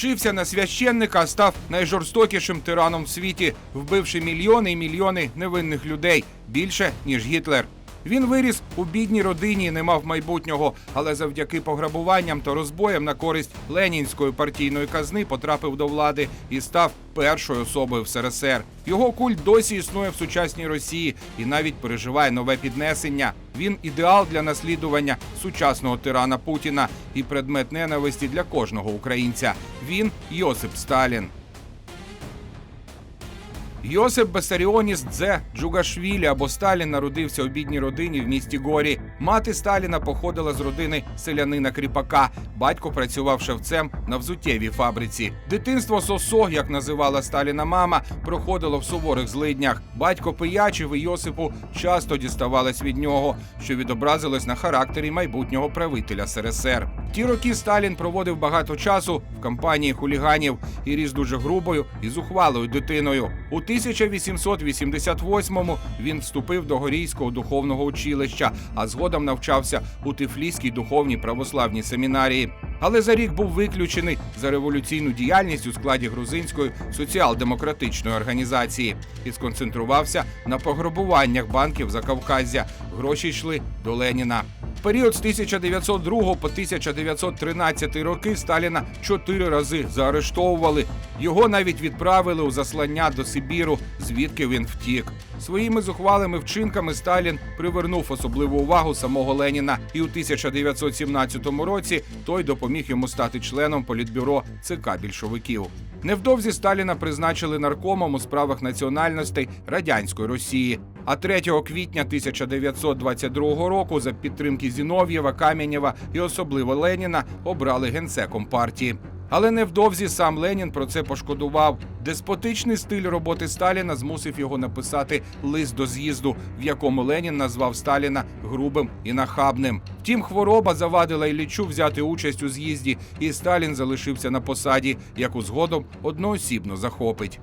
Вчився на священника, став найжорстокішим тираном в світі, вбивши мільйони і мільйони невинних людей більше ніж Гітлер. Він виріс у бідній родині не мав майбутнього, але завдяки пограбуванням та розбоям на користь ленінської партійної казни потрапив до влади і став першою особою в СРСР. Його культ досі існує в сучасній Росії і навіть переживає нове піднесення. Він ідеал для наслідування сучасного тирана Путіна і предмет ненависті для кожного українця. Він Йосип Сталін. Йосип Бесаріоніс Дзе Джугашвілі або Сталін народився у бідній родині в місті Горі. Мати Сталіна походила з родини селянина Кріпака. Батько працював шевцем на взуттєвій фабриці. Дитинство сосо, як називала Сталіна мама, проходило в суворих злиднях. Батько пиячив і Йосипу часто діставалось від нього, що відобразилось на характері майбутнього правителя СРСР. Ті роки Сталін проводив багато часу в кампанії хуліганів і ріс дуже грубою і зухвалою дитиною. У 1888-му він вступив до Горійського духовного училища, а згодом навчався у Тифліській духовній православній семінарії. Але за рік був виключений за революційну діяльність у складі грузинської соціал-демократичної організації і сконцентрувався на пограбуваннях банків Закавказя. Гроші йшли до Леніна. Період з 1902 по 1913 роки Сталіна чотири рази заарештовували. Його навіть відправили у заслання до Сибіру, звідки він втік. Своїми зухвалими вчинками Сталін привернув особливу увагу самого Леніна, і у 1917 році той допоміг йому стати членом політбюро ЦК більшовиків. Невдовзі Сталіна призначили наркомом у справах національностей радянської Росії. А 3 квітня 1922 року за підтримки Зінов'єва, Кам'янєва і особливо Леніна обрали генсеком партії. Але невдовзі сам Ленін про це пошкодував. Деспотичний стиль роботи Сталіна змусив його написати лист до з'їзду, в якому Ленін назвав Сталіна грубим і нахабним. Втім, хвороба завадила Іллічу взяти участь у з'їзді, і Сталін залишився на посаді, яку згодом одноосібно захопить.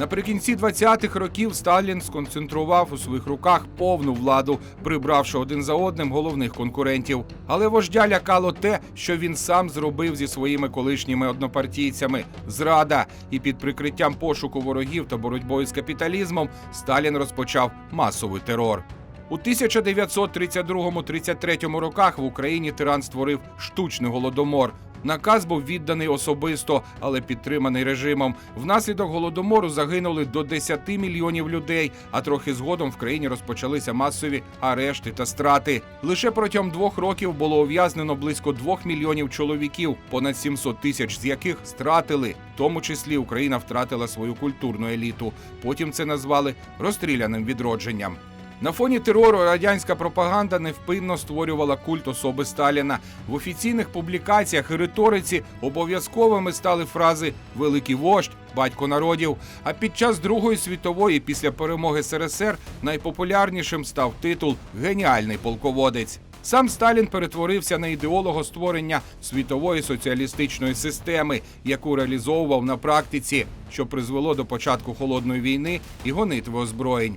Наприкінці 20-х років Сталін сконцентрував у своїх руках повну владу, прибравши один за одним головних конкурентів. Але вождя лякало те, що він сам зробив зі своїми колишніми однопартійцями. Зрада і під прикриттям пошуку ворогів та боротьбою з капіталізмом Сталін розпочав масовий терор. У 1932-33 роках в Україні тиран створив штучний голодомор. Наказ був відданий особисто, але підтриманий режимом. Внаслідок голодомору загинули до 10 мільйонів людей. А трохи згодом в країні розпочалися масові арешти та страти. Лише протягом двох років було ув'язнено близько двох мільйонів чоловіків, понад 700 тисяч з яких стратили. В тому числі Україна втратила свою культурну еліту. Потім це назвали розстріляним відродженням. На фоні терору радянська пропаганда невпинно створювала культ особи Сталіна. В офіційних публікаціях і риториці обов'язковими стали фрази Великий вождь, батько народів. А під час Другої світової, після перемоги СРСР, найпопулярнішим став титул Геніальний полководець. Сам Сталін перетворився на ідеолога створення світової соціалістичної системи, яку реалізовував на практиці, що призвело до початку холодної війни і гонитви озброєнь.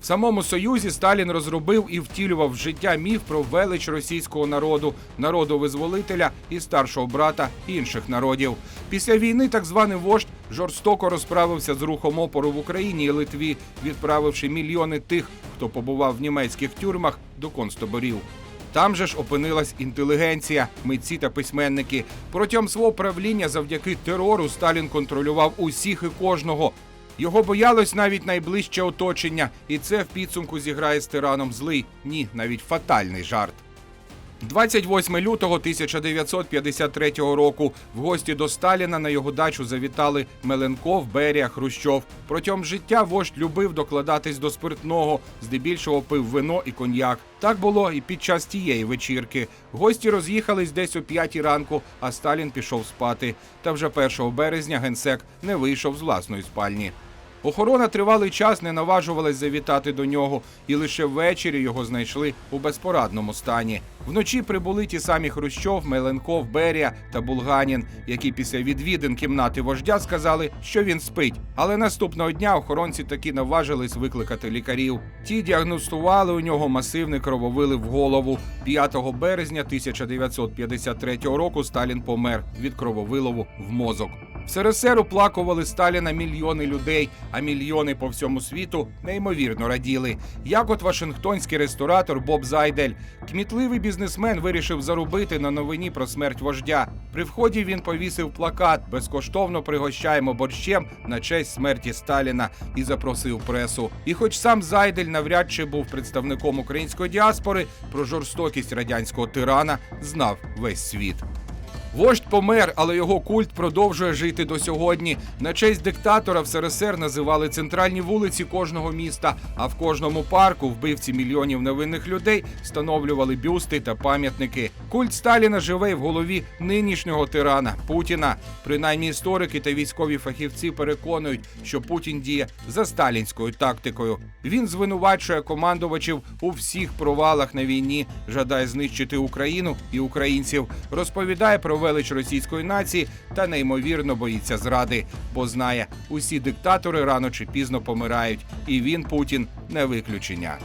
В самому Союзі Сталін розробив і втілював в життя міф про велич російського народу, народу визволителя і старшого брата інших народів. Після війни так званий вождь жорстоко розправився з рухом опору в Україні і Литві, відправивши мільйони тих, хто побував в німецьких тюрмах до концтаборів. Там же ж опинилась інтелігенція, митці та письменники. Протягом свого правління завдяки терору Сталін контролював усіх і кожного. Його боялось навіть найближче оточення, і це в підсумку зіграє з тираном злий, ні, навіть фатальний жарт. 28 лютого 1953 року в гості до Сталіна на його дачу завітали Меленков, Берія, Хрущов. Протягом життя вождь любив докладатись до спиртного, здебільшого пив вино і коньяк. Так було і під час тієї вечірки. Гості роз'їхались десь о п'ятій ранку, а Сталін пішов спати. Та вже 1 березня генсек не вийшов з власної спальні. Охорона тривалий час не наважувалась завітати до нього, і лише ввечері його знайшли у безпорадному стані. Вночі прибули ті самі Хрущов, Меленков, Берія та Булганін, які після відвідин кімнати вождя сказали, що він спить. Але наступного дня охоронці таки наважились викликати лікарів. Ті діагностували у нього масивний крововилив в голову. 5 березня 1953 року Сталін помер від крововилову в мозок. В СРСР оплакували Сталіна мільйони людей, а мільйони по всьому світу неймовірно раділи. Як от Вашингтонський ресторатор Боб Зайдель, кмітливий бізнесмен вирішив заробити на новині про смерть вождя. При вході він повісив плакат Безкоштовно пригощаємо борщем на честь смерті Сталіна і запросив пресу. І хоч сам Зайдель навряд чи був представником української діаспори, про жорстокість радянського тирана знав весь світ. Вождь помер, але його культ продовжує жити до сьогодні. На честь диктатора в СРСР називали центральні вулиці кожного міста, а в кожному парку вбивці мільйонів невинних людей встановлювали бюсти та пам'ятники. Культ Сталіна живе в голові нинішнього тирана Путіна. Принаймні історики та військові фахівці переконують, що Путін діє за сталінською тактикою. Він звинувачує командувачів у всіх провалах на війні, жадає знищити Україну і українців. Розповідає про велич російської нації та неймовірно боїться зради, бо знає, усі диктатори рано чи пізно помирають, і він Путін не виключення.